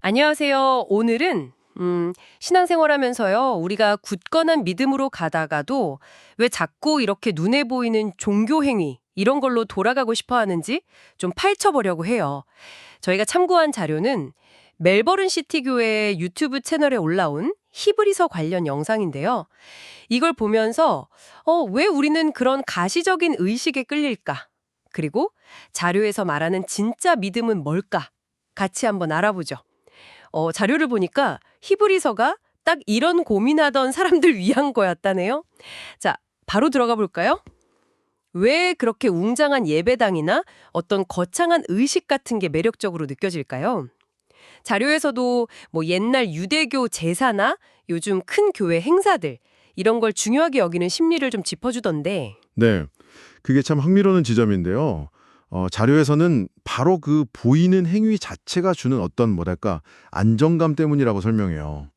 안녕하세요. 오늘은 음, 신앙생활하면서요. 우리가 굳건한 믿음으로 가다가도 왜 자꾸 이렇게 눈에 보이는 종교 행위 이런 걸로 돌아가고 싶어 하는지 좀 파헤쳐 보려고 해요. 저희가 참고한 자료는 멜버른 시티 교회 유튜브 채널에 올라온 히브리서 관련 영상인데요. 이걸 보면서 어, 왜 우리는 그런 가시적인 의식에 끌릴까? 그리고 자료에서 말하는 진짜 믿음은 뭘까? 같이 한번 알아보죠. 어, 자료를 보니까 히브리서가 딱 이런 고민하던 사람들 위한 거였다네요. 자, 바로 들어가 볼까요? 왜 그렇게 웅장한 예배당이나 어떤 거창한 의식 같은 게 매력적으로 느껴질까요? 자료에서도 뭐 옛날 유대교 제사나 요즘 큰 교회 행사들 이런 걸 중요하게 여기는 심리를 좀 짚어주던데 네. 그게 참 흥미로운 지점인데요. 어, 자료에서는 바로 그 보이는 행위 자체가 주는 어떤 뭐랄까 안정감 때문이라고 설명해요.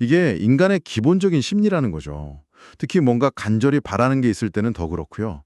이게 인간의 기본적인 심리라는 거죠. 특히 뭔가 간절히 바라는 게 있을 때는 더 그렇고요.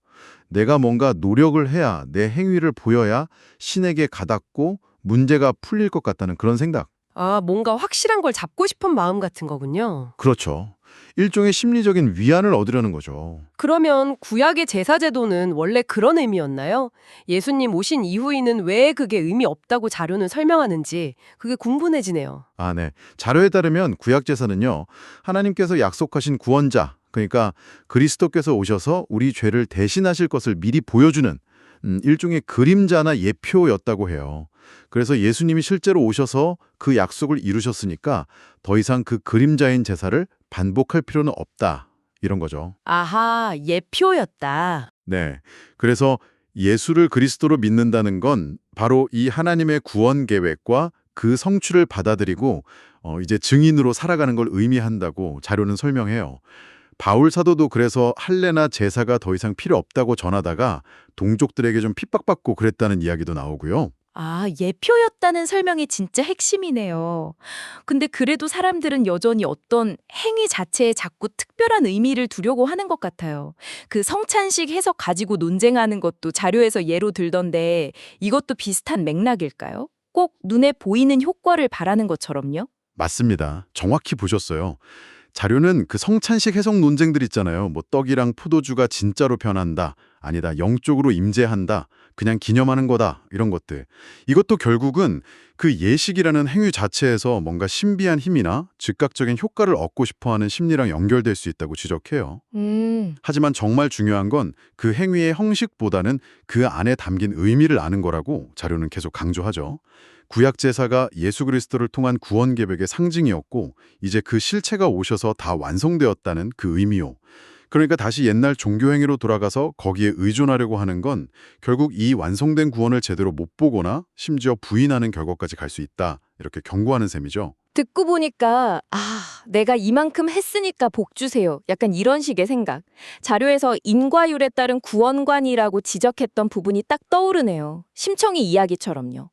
내가 뭔가 노력을 해야 내 행위를 보여야 신에게 가닿고 문제가 풀릴 것 같다는 그런 생각. 아 뭔가 확실한 걸 잡고 싶은 마음 같은 거군요. 그렇죠. 일종의 심리적인 위안을 얻으려는 거죠. 그러면 구약의 제사 제도는 원래 그런 의미였나요? 예수님 오신 이후에는 왜 그게 의미 없다고 자료는 설명하는지 그게 궁금해지네요. 아, 네. 자료에 따르면 구약 제사는요. 하나님께서 약속하신 구원자, 그러니까 그리스도께서 오셔서 우리 죄를 대신하실 것을 미리 보여주는 음, 일종의 그림자나 예표였다고 해요. 그래서 예수님이 실제로 오셔서 그 약속을 이루셨으니까 더 이상 그 그림자인 제사를 반복할 필요는 없다. 이런 거죠. 아하, 예표였다. 네. 그래서 예수를 그리스도로 믿는다는 건 바로 이 하나님의 구원 계획과 그 성취를 받아들이고 어, 이제 증인으로 살아가는 걸 의미한다고 자료는 설명해요. 바울 사도도 그래서 할례나 제사가 더 이상 필요 없다고 전하다가 동족들에게 좀 핍박받고 그랬다는 이야기도 나오고요. 아, 예표였다는 설명이 진짜 핵심이네요. 근데 그래도 사람들은 여전히 어떤 행위 자체에 자꾸 특별한 의미를 두려고 하는 것 같아요. 그 성찬식 해석 가지고 논쟁하는 것도 자료에서 예로 들던데 이것도 비슷한 맥락일까요? 꼭 눈에 보이는 효과를 바라는 것처럼요? 맞습니다. 정확히 보셨어요. 자료는 그 성찬식 해석 논쟁들 있잖아요. 뭐 떡이랑 포도주가 진짜로 변한다. 아니다. 영적으로 임재한다. 그냥 기념하는 거다. 이런 것들. 이것도 결국은 그 예식이라는 행위 자체에서 뭔가 신비한 힘이나 즉각적인 효과를 얻고 싶어하는 심리랑 연결될 수 있다고 지적해요. 음, 하지만 정말 중요한 건 그 행위의 형식보다는 그 안에 담긴 의미를 아는 거라고 자료는 계속 강조하죠. 구약 제사가 예수 그리스도를 통한 구원 계획의 상징이었고 이제 그 실체가 오셔서 다 완성되었다는 그 의미요. 그러니까 다시 옛날 종교 행위로 돌아가서 거기에 의존하려고 하는 건 결국 이 완성된 구원을 제대로 못 보거나 심지어 부인하는 결과까지 갈 수 있다. 이렇게 경고하는 셈이죠. 듣고 보니까 아, 내가 이만큼 했으니까 복 주세요. 약간 이런 식의 생각. 자료에서 인과율에 따른 구원관이라고 지적했던 부분이 딱 떠오르네요. 심청이 이야기처럼요.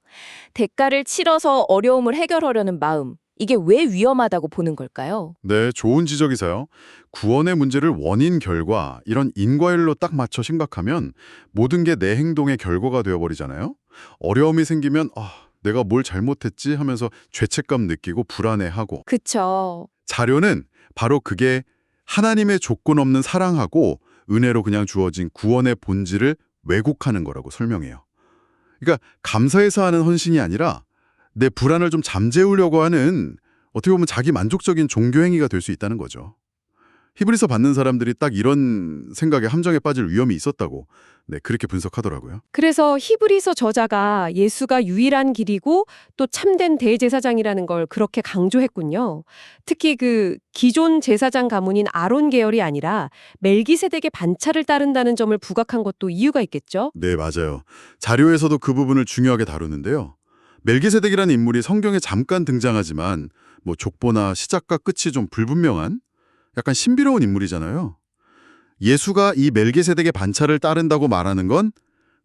대가를 치러서 어려움을 해결하려는 마음. 이게 왜 위험하다고 보는 걸까요? 네, 좋은 지적이세요. 구원의 문제를 원인 결과 이런 인과율로 딱 맞춰 생각하면 모든 게 내 행동의 결과가 되어버리잖아요. 어려움이 생기면 아, 내가 뭘 잘못했지 하면서 죄책감 느끼고 불안해하고 그쵸. 자료는 바로 그게 하나님의 조건 없는 사랑하고 은혜로 그냥 주어진 구원의 본질을 왜곡하는 거라고 설명해요. 그러니까 감사해서 하는 헌신이 아니라 내 불안을 좀 잠재우려고 하는 어떻게 보면 자기 만족적인 종교 행위가 될 수 있다는 거죠. 히브리서 받는 사람들이 딱 이런 생각에 함정에 빠질 위험이 있었다고 네, 그렇게 분석하더라고요. 그래서 히브리서 저자가 예수가 유일한 길이고 또 참된 대제사장이라는 걸 그렇게 강조했군요. 특히 그 기존 제사장 가문인 아론 계열이 아니라 멜기세덱의 반차를 따른다는 점을 부각한 것도 이유가 있겠죠. 네, 맞아요. 자료에서도 그 부분을 중요하게 다루는데요. 멜기세덱이라는 인물이 성경에 잠깐 등장하지만 뭐 족보나 시작과 끝이 좀 불분명한 약간 신비로운 인물이잖아요. 예수가 이 멜기세덱의 반차를 따른다고 말하는 건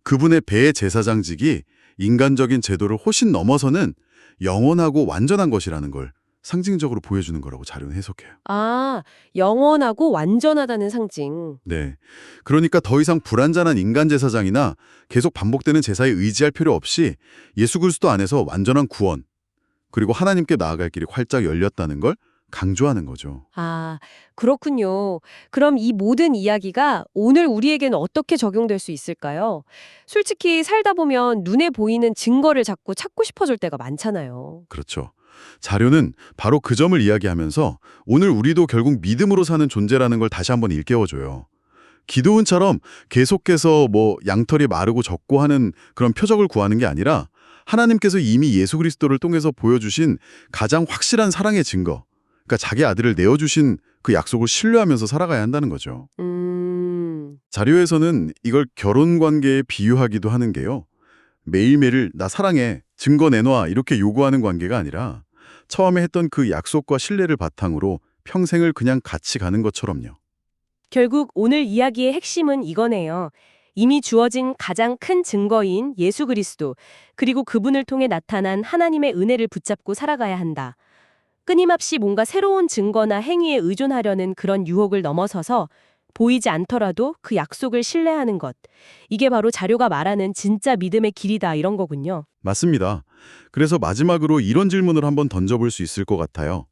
그분의 배의 제사장직이 인간적인 제도를 훨씬 넘어서는 영원하고 완전한 것이라는 걸 상징적으로 보여주는 거라고 자료는 해석해요. 아, 영원하고 완전하다는 상징. 네. 그러니까 더 이상 불완전한 인간 제사장이나 계속 반복되는 제사에 의지할 필요 없이 예수 그리스도 안에서 완전한 구원 그리고 하나님께 나아갈 길이 활짝 열렸다는 걸 강조하는 거죠. 아, 그렇군요. 그럼 이 모든 이야기가 오늘 우리에게는 어떻게 적용될 수 있을까요? 솔직히 살다 보면 눈에 보이는 증거를 자꾸 찾고 싶어질 때가 많잖아요. 그렇죠. 자료는 바로 그 점을 이야기하면서 오늘 우리도 결국 믿음으로 사는 존재라는 걸 다시 한번 일깨워줘요. 기도원처럼 계속해서 뭐 양털이 마르고 적고 하는 그런 표적을 구하는 게 아니라 하나님께서 이미 예수 그리스도를 통해서 보여주신 가장 확실한 사랑의 증거, 그러니까 자기 아들을 내어주신 그 약속을 신뢰하면서 살아가야 한다는 거죠. 음, 자료에서는 이걸 결혼 관계에 비유하기도 하는 게요. 매일매일 나 사랑해, 증거 내놔 이렇게 요구하는 관계가 아니라 처음에 했던 그 약속과 신뢰를 바탕으로 평생을 그냥 같이 가는 것처럼요. 결국 오늘 이야기의 핵심은 이거네요. 이미 주어진 가장 큰 증거인 예수 그리스도, 그리고 그분을 통해 나타난 하나님의 은혜를 붙잡고 살아가야 한다. 끊임없이 뭔가 새로운 증거나 행위에 의존하려는 그런 유혹을 넘어서서 보이지 않더라도 그 약속을 신뢰하는 것. 이게 바로 자료가 말하는 진짜 믿음의 길이다 이런 거군요. 맞습니다. 그래서 마지막으로 이런 질문을 한번 던져볼 수 있을 것 같아요.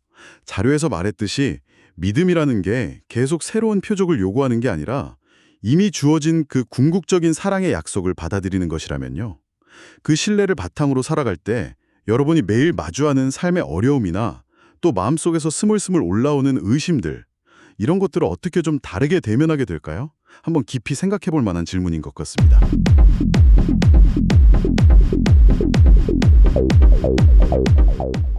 자료에서 말했듯이 믿음이라는 게 계속 새로운 표적을 요구하는 게 아니라 이미 주어진 그 궁극적인 사랑의 약속을 받아들이는 것이라면요. 그 신뢰를 바탕으로 살아갈 때 여러분이 매일 마주하는 삶의 어려움이나 또 마음속에서 스물스물 올라오는 의심들 이런 것들을 어떻게 좀 다르게 대면하게 될까요? 한번 깊이 생각해 볼 만한 질문인 것 같습니다. Oh, oh, oh, oh, oh.